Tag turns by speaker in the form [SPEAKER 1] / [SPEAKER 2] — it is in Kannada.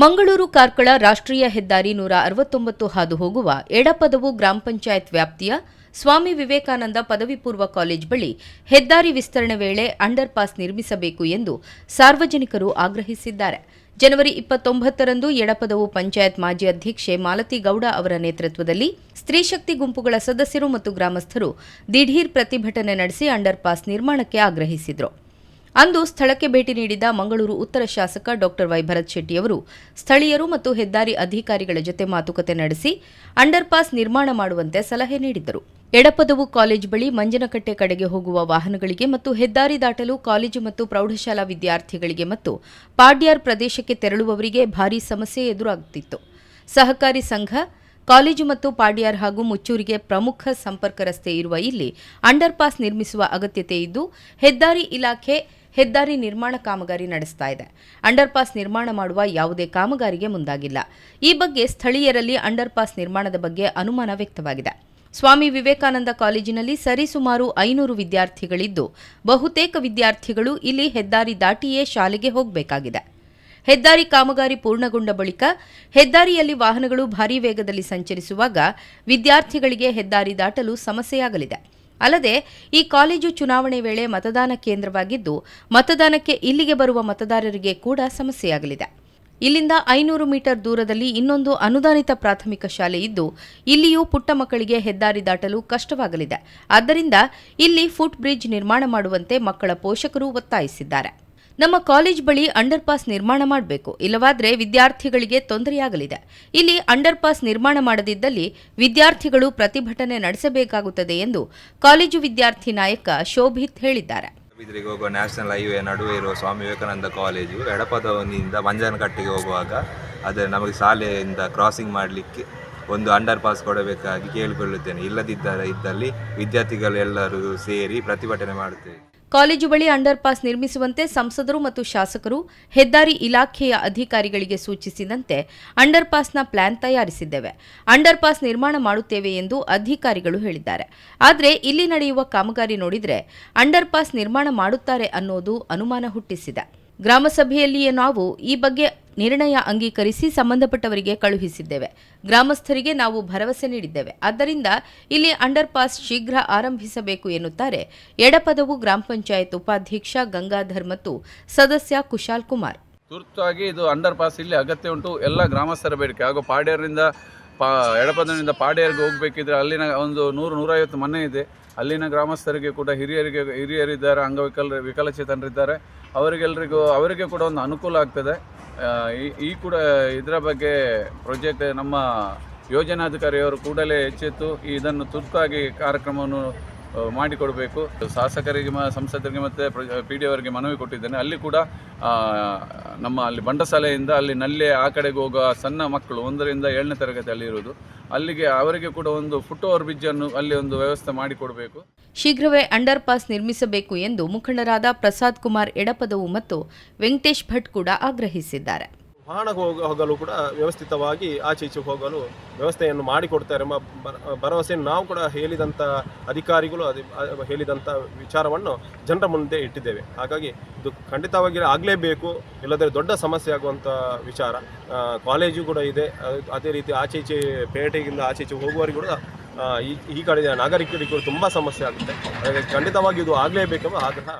[SPEAKER 1] ಮಂಗಳೂರು ಕಾರ್ಕಳ ರಾಷ್ಟ್ರೀಯ ಹೆದ್ದಾರಿ ನೂರ ಅರವತ್ತೊಂಬತ್ತು ಹಾದು ಹೋಗುವ ಎಡಪದವು ಗ್ರಾಮ ಪಂಚಾಯತ್ ವ್ಯಾಪ್ತಿಯ ಸ್ವಾಮಿ ವಿವೇಕಾನಂದ ಪದವಿ ಪೂರ್ವ ಕಾಲೇಜ್ ಬಳಿ ಹೆದ್ದಾರಿ ವಿಸ್ತರಣೆ ವೇಳೆ ಅಂಡರ್ ಪಾಸ್ ನಿರ್ಮಿಸಬೇಕು ಎಂದು ಸಾರ್ವಜನಿಕರು ಆಗ್ರಹಿಸಿದ್ದಾರೆ. ಜನವರಿ ಇಪ್ಪತ್ತೊಂಬತ್ತರಂದು ಎಡಪದವು ಪಂಚಾಯತ್ ಮಾಜಿ ಅಧ್ಯಕ್ಷೆ ಮಾಲತಿ ಗೌಡ ಅವರ ನೇತೃತ್ವದಲ್ಲಿ ಸ್ತ್ರೀಶಕ್ತಿ ಗುಂಪುಗಳ ಸದಸ್ಯರು ಮತ್ತು ಗ್ರಾಮಸ್ಥರು ದಿಢೀರ್ ಪ್ರತಿಭಟನೆ ನಡೆಸಿ ಅಂಡರ್ ಪಾಸ್ ನಿರ್ಮಾಣಕ್ಕೆ ಆಗ್ರಹಿಸಿದರು. ಅಂದು ಸ್ಥಳಕ್ಕೆ ಭೇಟಿ ನೀಡಿದ ಮಂಗಳೂರು ಉತ್ತರ ಶಾಸಕ ಡಾಕ್ಟರ್ ವೈ ಭರತ್ ಶೆಟ್ಟಿಯವರು ಸ್ಥಳೀಯರು ಮತ್ತು ಹೆದ್ದಾರಿ ಅಧಿಕಾರಿಗಳ ಜೊತೆ ಮಾತುಕತೆ ನಡೆಸಿ ಅಂಡರ್ಪಾಸ್ ನಿರ್ಮಾಣ ಮಾಡುವಂತೆ ಸಲಹೆ ನೀಡಿದ್ದರು. ಎಡಪದವು ಕಾಲೇಜ್ ಬಳಿ ಮಂಜನಕಟ್ಟೆ ಕಡೆಗೆ ಹೋಗುವ ವಾಹನಗಳಿಗೆ ಮತ್ತು ಹೆದ್ದಾರಿ ದಾಟಲು ಕಾಲೇಜು ಮತ್ತು ಪ್ರೌಢಶಾಲಾ ವಿದ್ಯಾರ್ಥಿಗಳಿಗೆ ಮತ್ತು ಪಾಡ್ಯಾರ್ ಪ್ರದೇಶಕ್ಕೆ ತೆರಳುವವರಿಗೆ ಭಾರೀ ಸಮಸ್ಯೆ ಎದುರಾಗುತ್ತಿತ್ತು. ಸಹಕಾರಿ ಸಂಘ ಕಾಲೇಜು ಮತ್ತು ಪಾಡಿಯಾರ್ ಹಾಗೂ ಮುಚ್ಚೂರಿಗೆ ಪ್ರಮುಖ ಸಂಪರ್ಕ ರಸ್ತೆ ಇರುವ ಇಲ್ಲಿ ಅಂಡರ್ಪಾಸ್ ನಿರ್ಮಿಸುವ ಅಗತ್ಯತೆ ಇದ್ದು, ಹೆದ್ದಾರಿ ಇಲಾಖೆ ಹೆದ್ದಾರಿ ನಿರ್ಮಾಣ ಕಾಮಗಾರಿ ನಡೆಸ್ತಾ ಇದೆ. ಅಂಡರ್ಪಾಸ್ ನಿರ್ಮಾಣ ಮಾಡುವ ಯಾವುದೇ ಕಾಮಗಾರಿಗೆ ಮುಂದಾಗಿಲ್ಲ. ಈ ಬಗ್ಗೆ ಸ್ಥಳೀಯರಲ್ಲಿ ಅಂಡರ್ಪಾಸ್ ನಿರ್ಮಾಣದ ಬಗ್ಗೆ ಅನುಮಾನ ವ್ಯಕ್ತವಾಗಿದೆ. ಸ್ವಾಮಿ ವಿವೇಕಾನಂದ ಕಾಲೇಜಿನಲ್ಲಿ ಸರಿಸುಮಾರು ಐನೂರು ವಿದ್ಯಾರ್ಥಿಗಳಿದ್ದು, ಬಹುತೇಕ ವಿದ್ಯಾರ್ಥಿಗಳು ಇಲ್ಲಿ ಹೆದ್ದಾರಿ ದಾಟಿಯೇ ಶಾಲೆಗೆ ಹೋಗಬೇಕಾಗಿದೆ. ಹೆದ್ದಾರಿ ಕಾಮಗಾರಿ ಪೂರ್ಣಗೊಂಡ ಬಳಿಕ ಹೆದ್ದಾರಿಯಲ್ಲಿ ವಾಹನಗಳು ಭಾರೀ ವೇಗದಲ್ಲಿ ಸಂಚರಿಸುವಾಗ ವಿದ್ಯಾರ್ಥಿಗಳಿಗೆ ಹೆದ್ದಾರಿ ದಾಟಲು ಸಮಸ್ಯೆಯಾಗಲಿದೆ. ಅಲ್ಲದೆ, ಈ ಕಾಲೇಜು ಚುನಾವಣೆ ವೇಳೆ ಮತದಾನ ಕೇಂದ್ರವಾಗಿದ್ದು, ಮತದಾನಕ್ಕೆ ಇಲ್ಲಿಗೆ ಬರುವ ಮತದಾರರಿಗೆ ಕೂಡ ಸಮಸ್ಯೆಯಾಗಲಿದೆ. ಇಲ್ಲಿಂದ ಐನೂರು ಮೀಟರ್ ದೂರದಲ್ಲಿ ಇನ್ನೊಂದು ಅನುದಾನಿತ ಪ್ರಾಥಮಿಕ ಶಾಲೆ ಇದ್ದು, ಇಲ್ಲಿಯೂ ಪುಟ್ಟ ಮಕ್ಕಳಿಗೆ ಹೆದ್ದಾರಿ ದಾಟಲು ಕಷ್ಟವಾಗಲಿದೆ. ಆದ್ದರಿಂದ ಇಲ್ಲಿ ಫುಟ್ ಬ್ರಿಡ್ಜ್ ನಿರ್ಮಾಣ ಮಾಡುವಂತೆ ಮಕ್ಕಳ ಪೋಷಕರು ಒತ್ತಾಯಿಸಿದ್ದಾರೆ. ನಮ್ಮ ಕಾಲೇಜ್ ಬಳಿ ಅಂಡರ್ ಪಾಸ್ ನಿರ್ಮಾಣ ಮಾಡಬೇಕು. ಇಲ್ಲವಾದರೆ ವಿದ್ಯಾರ್ಥಿಗಳಿಗೆ ತೊಂದರೆಯಾಗಲಿದೆ. ಇಲ್ಲಿ ಅಂಡರ್ ಪಾಸ್ ನಿರ್ಮಾಣ ಮಾಡದಿದ್ದಲ್ಲಿ ವಿದ್ಯಾರ್ಥಿಗಳು ಪ್ರತಿಭಟನೆ ನಡೆಸಬೇಕಾಗುತ್ತದೆ ಎಂದು ಕಾಲೇಜು ವಿದ್ಯಾರ್ಥಿ ನಾಯಕ ಶೋಭಿತ್ ಹೇಳಿದ್ದಾರೆ.
[SPEAKER 2] ಬಿದ್ರಿಗೆ ಹೋಗುವ ನ್ಯಾಷನಲ್ ಹೈವೇ ನಡುವೆ ಇರುವ ಸ್ವಾಮಿ ವಿವೇಕಾನಂದ ಕಾಲೇಜು ಎಡಪದವನಿಂದ ಮಂಜನಕಟ್ಟೆಗೆ ಹೋಗುವಾಗ ಅದೇ ನಮಗೆ ಶಾಲೆಯಿಂದ ಕ್ರಾಸಿಂಗ್ ಮಾಡಲಿಕ್ಕೆ ಒಂದು ಅಂಡರ್ ಪಾಸ್ ಕೊಡಬೇಕಾಗಿ ಕೇಳಿಕೊಳ್ಳುತ್ತೇನೆ. ಇಲ್ಲದಿದ್ದರೆ ಇದ್ದಲ್ಲಿ ವಿದ್ಯಾರ್ಥಿಗಳೆಲ್ಲರೂ ಸೇರಿ ಪ್ರತಿಭಟನೆ ಮಾಡುತ್ತೇವೆ.
[SPEAKER 1] ಕಾಲೇಜು ಬಳಿ ಅಂಡರ್ಪಾಸ್ ನಿರ್ಮಿಸುವಂತೆ ಸಂಸದರು ಮತ್ತು ಶಾಸಕರು, ಹೆದ್ದಾರಿ ಇಲಾಖೆಯ ಅಧಿಕಾರಿಗಳಿಗೆ ಸೂಚಿಸಿದಂತೆ ಅಂಡರ್ಪಾಸ್ನ ಪ್ಲಾನ್ ತಯಾರಿಸಿದ್ದೇವೆ. ಅಂಡರ್ಪಾಸ್ ನಿರ್ಮಾಣ ಮಾಡುತ್ತೇವೆ ಎಂದು ಅಧಿಕಾರಿಗಳು ಹೇಳಿದ್ದಾರೆ. ಆದರೆ ಇಲ್ಲಿ ನಡೆಯುವ ಕಾಮಗಾರಿ ನೋಡಿದರೆ ಅಂಡರ್ಪಾಸ್ ನಿರ್ಮಾಣ ಮಾಡುತ್ತಾರೆ ಅನ್ನೋದು ಅನುಮಾನ ಹುಟ್ಟಿಸಿದೆ. ಗ್ರಾಮಸಭೆಯಲ್ಲಿಯೇ ನಾವು ಈ ಬಗ್ಗೆ ನಿರ್ಣಯ ಅಂಗೀಕರಿಸಿ ಸಂಬಂಧಪಟ್ಟವರಿಗೆ ಕಳುಹಿಸಿದ್ದೇವೆ. ಗ್ರಾಮಸ್ಥರಿಗೆ ನಾವು ಭರವಸೆ ನೀಡಿದ್ದೇವೆ. ಆದ್ದರಿಂದ ಇಲ್ಲಿ ಅಂಡರ್ ಪಾಸ್ ಶೀಘ್ರ ಆರಂಭಿಸಬೇಕು ಎನ್ನುತ್ತಾರೆ ಎಡಪದವು ಗ್ರಾಮ ಪಂಚಾಯತ್ ಉಪಾಧ್ಯಕ್ಷ ಗಂಗಾಧರ್ ಮತ್ತು ಸದಸ್ಯ ಕುಶಾಲ್ ಕುಮಾರ್.
[SPEAKER 3] ತುರ್ತಾಗಿ ಇದು ಅಂಡರ್ ಪಾಸ್ ಇಲ್ಲಿ ಅಗತ್ಯ ಉಂಟು. ಎಲ್ಲ ಗ್ರಾಮಸ್ಥರ ಬೇಡಿಕೆ. ಹಾಗೂ ಪಾಡ್ಯರಿಂದ ಪಾ ಎಡಪದನಿಂದ ಪಾಡ್ಯರ್ಗೆ ಹೋಗಬೇಕಿದ್ರೆ ಅಲ್ಲಿನ ಒಂದು ನೂರು, ನೂರೈವತ್ತು ಮನೆ ಇದೆ. ಅಲ್ಲಿನ ಗ್ರಾಮಸ್ಥರಿಗೆ ಕೂಡ ಹಿರಿಯರಿಗೆ, ಹಿರಿಯರಿದ್ದಾರೆ, ಅಂಗವಿಕಲ, ವಿಕಲಚೇತನರಿದ್ದಾರೆ. ಅವರಿಗೆಲ್ಲರಿಗೂ ಅವರಿಗೆ ಕೂಡ ಒಂದು ಅನುಕೂಲ ಆಗ್ತದೆ. ಈ- ಕೂಡ ಇದರ ಬಗ್ಗೆ ಪ್ರೊಜೆಕ್ಟ್ ನಮ್ಮ ಯೋಜನಾಧಿಕಾರಿಯವರು ಕೂಡಲೇ ಎಚ್ಚೆತ್ತು ಇದನ್ನು ತುರ್ತಾಗಿ ಕಾರ್ಯಕ್ರಮವನ್ನು ಮಾಡಿಕೊಡಬೇಕು. ಶಾಸಕರಿಗೆ ಸಂಸದರಿಗೆ ಮತ್ತು ಪಿ ಡಿ ಅವರಿಗೆ ಮನವಿ ಕೊಟ್ಟಿದ್ದೇನೆ. ಅಲ್ಲಿ ಕೂಡ ನಮ್ಮ ಅಲ್ಲಿ ಬಂಡಸಾಲೆಯಿಂದ ಅಲ್ಲಿ ನಲ್ಲಿ ಆ ಕಡೆಗೆ ಹೋಗುವ ಸಣ್ಣ ಮಕ್ಕಳು ಒಂದರಿಂದ ಏಳನೇ ತರಗತಿ ಅಲ್ಲಿ ಇರುವುದು. ಅಲ್ಲಿಗೆ ಅವರಿಗೆ ಕೂಡ ಒಂದು ಫುಟ್ ಓವರ್ ಬ್ರಿಡ್ಜನ್ನು ಅಲ್ಲಿ ಒಂದು ವ್ಯವಸ್ಥೆ ಮಾಡಿಕೊಡಬೇಕು.
[SPEAKER 1] ಶೀಘ್ರವೇ ಅಂಡರ್ ಪಾಸ್ ನಿರ್ಮಿಸಬೇಕು ಎಂದು ಮುಖಂಡರಾದ ಪ್ರಸಾದ್ ಕುಮಾರ್ ಎಡಪದವು ಮತ್ತು ವೆಂಕಟೇಶ್ ಭಟ್ ಕೂಡ ಆಗ್ರಹಿಸಿದ್ದಾರೆ.
[SPEAKER 4] ವಾಹನ ಹೋಗ, ಹೋಗಲು ಕೂಡ ವ್ಯವಸ್ಥಿತವಾಗಿ ಆಚೆ ಈಚೆ ಹೋಗಲು ವ್ಯವಸ್ಥೆಯನ್ನು ಮಾಡಿಕೊಡ್ತಾರೆ ಎಂಬ ಭರ- ಭರವಸೆಯನ್ನು ನಾವು ಕೂಡ ಹೇಳಿದಂಥ ಅಧಿಕಾರಿಗಳು ಅದು ಹೇಳಿದಂಥ ವಿಚಾರವನ್ನು ಜನರ ಮುಂದೆ ಇಟ್ಟಿದ್ದೇವೆ. ಹಾಗಾಗಿ ಇದು ಖಂಡಿತವಾಗಿ ಆಗಲೇಬೇಕು ಇಲ್ಲದ್ರೆ ದೊಡ್ಡ ಸಮಸ್ಯೆ ಆಗುವಂಥ ವಿಚಾರ. ಕಾಲೇಜು ಕೂಡ ಇದೆ ಅದು- ಅದೇ ರೀತಿ ಆಚೆ ಈಚೆ ಪೇಟೆಗಿಂದ ಆಚೆ ಈಚೆ ಹೋಗುವವರಿಗೂ ಕೂಡ ಈ ಈ ಕಡೆ ನಾಗರಿಕರಿಗೂ ತುಂಬ ಸಮಸ್ಯೆ ಆಗುತ್ತೆ. ಹಾಗಾಗಿ ಖಂಡಿತವಾಗಿ ಇದು ಆಗಲೇಬೇಕೆಂಬ ಆಗ್ರಹ